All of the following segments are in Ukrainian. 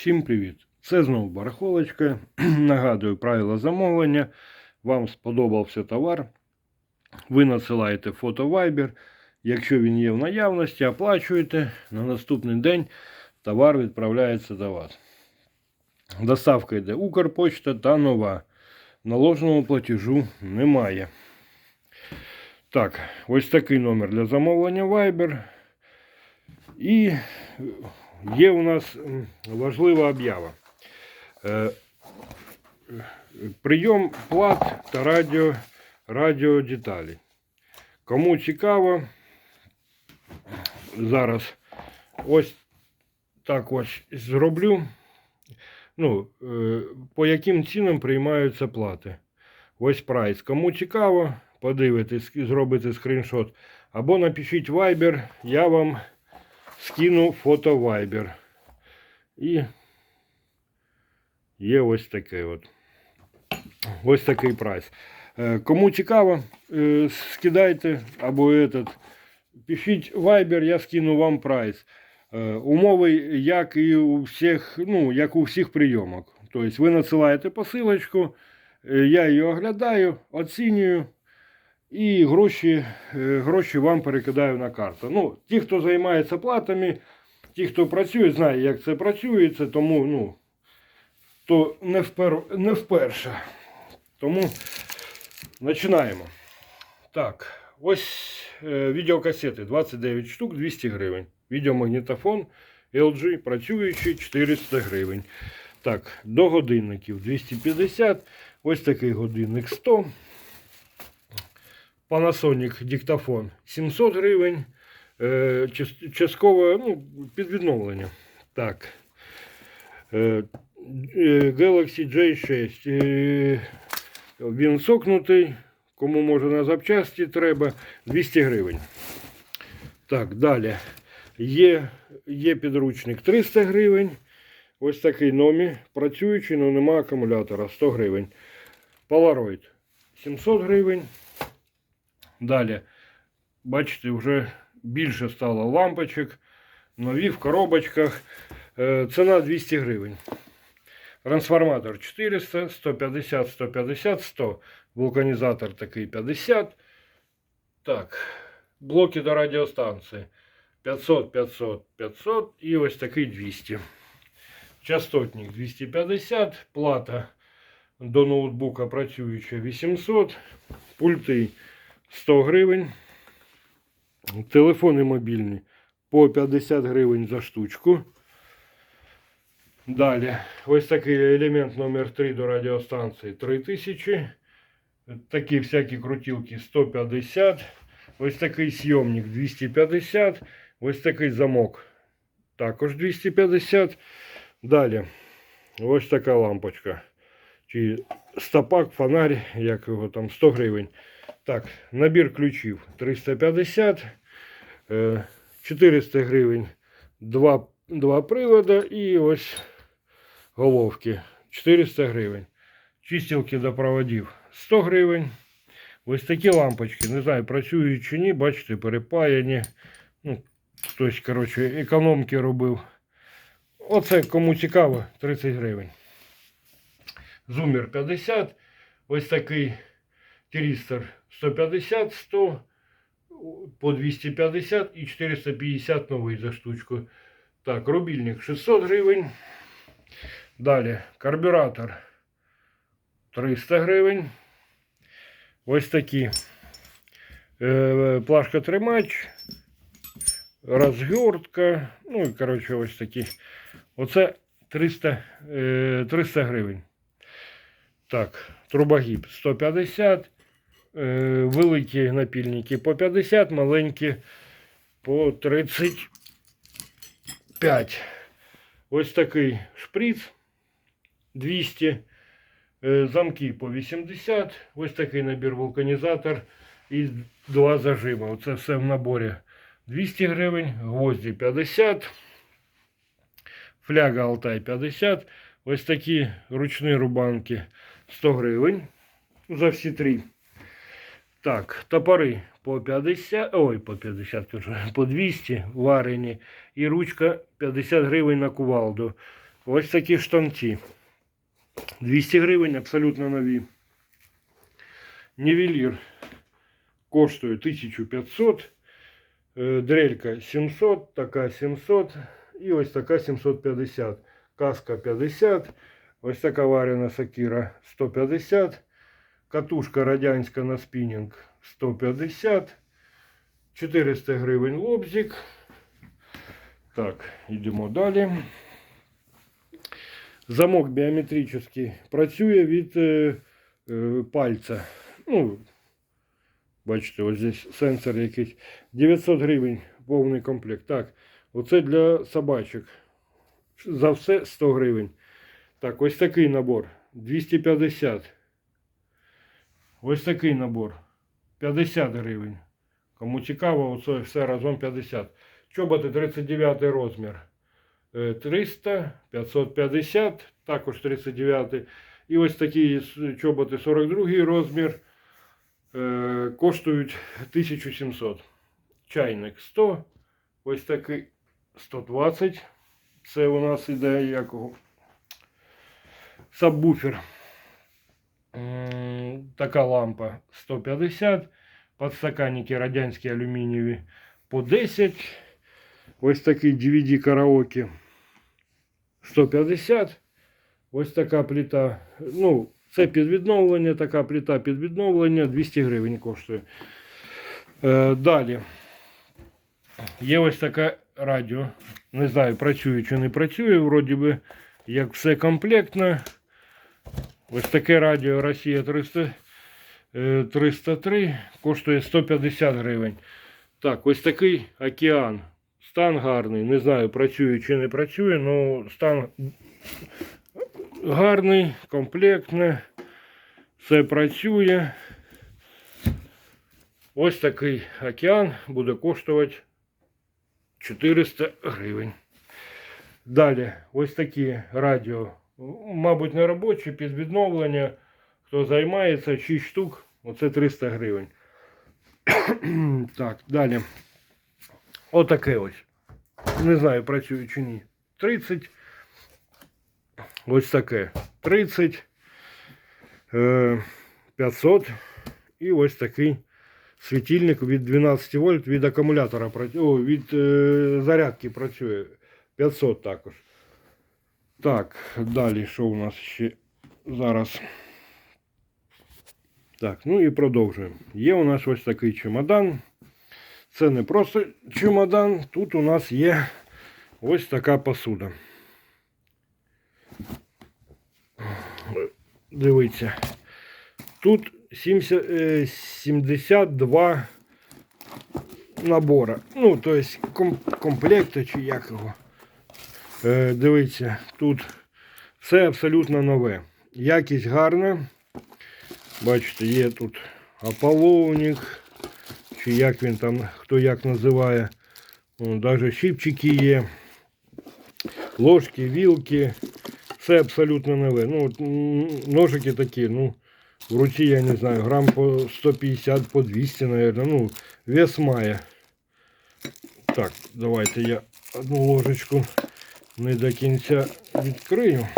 Всім привіт! Це знову барахолочка. Нагадую правила замовлення. Вам сподобався товар. Ви надсилаєте фото Viber. Якщо він є в наявності, оплачуєте. На наступний день товар відправляється до вас. Доставка йде Укрпочта та нова. Наложеного платежу немає. Так, ось такий номер для замовлення Viber. І є у нас важлива об'ява. Е, Прийом плат та радіо, радіодеталі. Кому цікаво, зараз ось так ось зроблю. Ну, е, по яким цінам приймаються плати. Ось прайс. Кому цікаво, подивитись, зробите скріншот. Або напишіть Viber, я вам скину фото Viber. І є ось таке от. Ось такий прайс. Е, Кому цікаво, е, скидайте або этот. Пишіть Viber, я скину вам прайс. Е, Умови, як і у всіх, ну, як у всіх прийомок. Тобто ви надсилаєте посилочку, я її оглядаю, оцінюю. І гроші, е, гроші вам перекидаю на карту. Ну, ті, хто займається платами, ті, хто працює, знає, як це працюється, тому ну, то не, впер, не вперше. Тому починаємо. Так, ось е, відеокасети 29 штук, 200 гривень. Відеомагнітофон LG працюючий 400 гривень. Так, до годинників 250. Ось такий годинник 100. Panasonic диктофон 700 гривень. Е, част- частково ну, під відновлення. Так. Е, е, Galaxy J6. Е, Він сокнутий. Кому може на запчасті треба 200 гривень. Так, далі. Є, є підручник 300 гривень. Ось такий номі. Працюючий, але нема акумулятора 100 гривень. Polaroid 700 гривень. Далі, бачите, вже більше стало лампочок, нові в коробочках. Е, Ціна 200 гривень. Трансформатор 400, 150, 150, 100. Вулканізатор такий 50. Так, блоки до радіостанції 500, 500, 500 і ось такий 200. Частотник 250, плата до ноутбука працююча 800, пульти 100 гривень. Телефони мобільні по 50 гривень за штучку. Далі, ось такий елемент номер 3 до радіостанції 3000. Такі всякі крутілки 150. Ось такий сйомник 250. Ось такий замок також 250. Далі, ось така лампочка. Чи стопак, фонарь, як його там 100 гривень. Так, набір ключів 350, е, 400 гривень, два, два привода і ось головки 400 гривень. Чистілки до проводів 100 гривень. Ось такі лампочки, не знаю, працюють чи ні, бачите, перепаяні. Ну, хтось, коротше, економки робив. Оце кому цікаво, 30 гривень. Зумер 50. Ось такий Тірістер 150, 100, по 250 і 450 новий за штучку. Так, рубільник 600 гривень. Далі карбюратор 300 гривень. Ось такі е, плашка тримач, розгортка. Ну і коротше ось такі. Оце 300, е, 300 гривень. Так, трубогіб 150. Е, великі напільники по 50, маленькі по 35. Ось такий шприц 200. Е, замки по 80. Ось такий набір вулканізатор і два зажима. Оце все в наборі 200 гривень, гвозді 50. Фляга Алтай 50. Ось такі ручні рубанки 100 гривень. За всі три. Так, топори по 50, ой, по 50, кажу, по 200 варені. І ручка 50 гривень на кувалду. Ось такі штанці. 200 гривень, абсолютно нові. Нівелір коштує 1500. Е, Дрелька 700, така 700 і ось така 750. Каска 50. Ось така варена сакіра 150. Катушка радянська на спінінг 150. 400 гривень лобзик. Так, йдемо далі. Замок біометричний працює від е, е, пальця. Ну, бачите, ось здесь сенсор якийсь. 900 гривень повний комплект. Так, оце для собачок. За все 100 гривень. Так, ось такий набор. 250. Ось такий набор. 50 гривень. Кому цікаво, оце все разом 50. Чоботи 39 розмір. Е, 300, 550, також 39. І ось такі чоботи 42 розмір. е, Коштують 1700. Чайник 100. Ось такий 120. Це у нас іде якого. Сабвуфер. Така лампа 150. Подстаканники радянські алюмінієві по 10. Ось такий DVD караоке 150. Ось така плита. Ну, це під відновлення, така плита під відновлення 200 гривень коштує. Е, далі. Є ось таке радіо. Не знаю, працює чи не працює. Вроді би, як все комплектно. Ось таке радіо Росія 300, е, 303 коштує 150 гривень. Так, ось такий океан. Стан гарний. Не знаю, працює чи не працює, але стан гарний, комплектний. Все працює. Ось такий океан буде коштувати 400 гривень. Далі, ось такі радіо. Мабуть, не робочі, під відновлення. Хто займається, 6 штук, оце 300 гривень. так, далі. Отаке ось. Не знаю, працює чи ні. 30. Ось таке. 30. Е, 500. І ось такий світильник від 12 вольт від акумулятора. Від е, зарядки працює. 500 також. Так, далі що у нас ще зараз? Так, ну і продовжуємо. Є у нас ось такий чемодан. Це не просто чемодан, тут у нас є ось така посуда. Дивіться. Тут 70, е, 72 набора. Ну, тобто ком, комплекти чи як його. Е, дивіться, тут все абсолютно нове. Якість гарна. Бачите, є тут ополовник, чи як він там, хто як називає. Навіть щипчики є, ложки, вілки. Все абсолютно нове. Ну, ножики такі, ну, в руці, я не знаю, грам по 150, по 200, наверное. Ну, вес має. Так, давайте я одну ложечку не до кінця відкрию.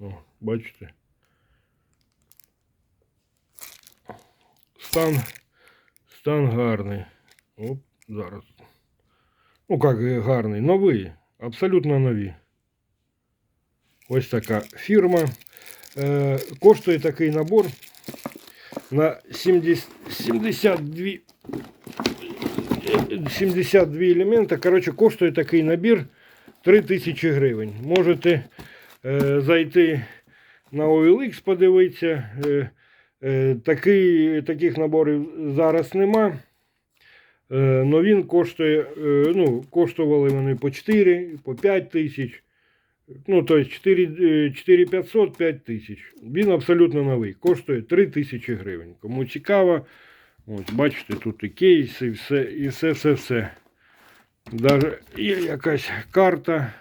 О, бачите. Стан, стан гарний. Оп, зараз. Ну, як гарний, новий, абсолютно нові. Ось така фірма. Е, коштує такий набор на 70, 72, е, 72 елемента. Коротше, коштує такий набір 3000 гривень. Можете е, зайти на OLX, подивитися. Е, е, такий, таких наборів зараз нема. Е, но він коштує, е, ну, коштували вони по 4, по 5 тисяч. Ну, тобто 4, 4500, 5 тисяч. Він абсолютно новий. Коштує 3 тисячі гривень. Кому цікаво, ось бачите, тут і кейс, і все, і все, все, все. Даже є якась карта.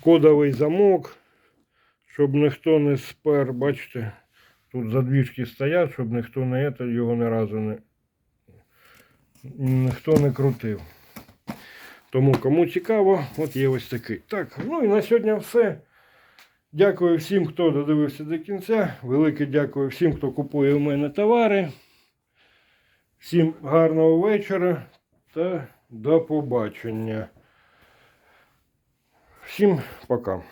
Кодовий замок, щоб ніхто не спер, бачите. Тут задвижки стоять, щоб ніхто не это, його ні разу не. ніхто не крутив. Тому кому цікаво, от є ось такий. Так, ну і на сьогодні все. Дякую всім, хто додивився до кінця. Велике дякую всім, хто купує у мене товари. Всім гарного вечора та до побачення. Всім пока.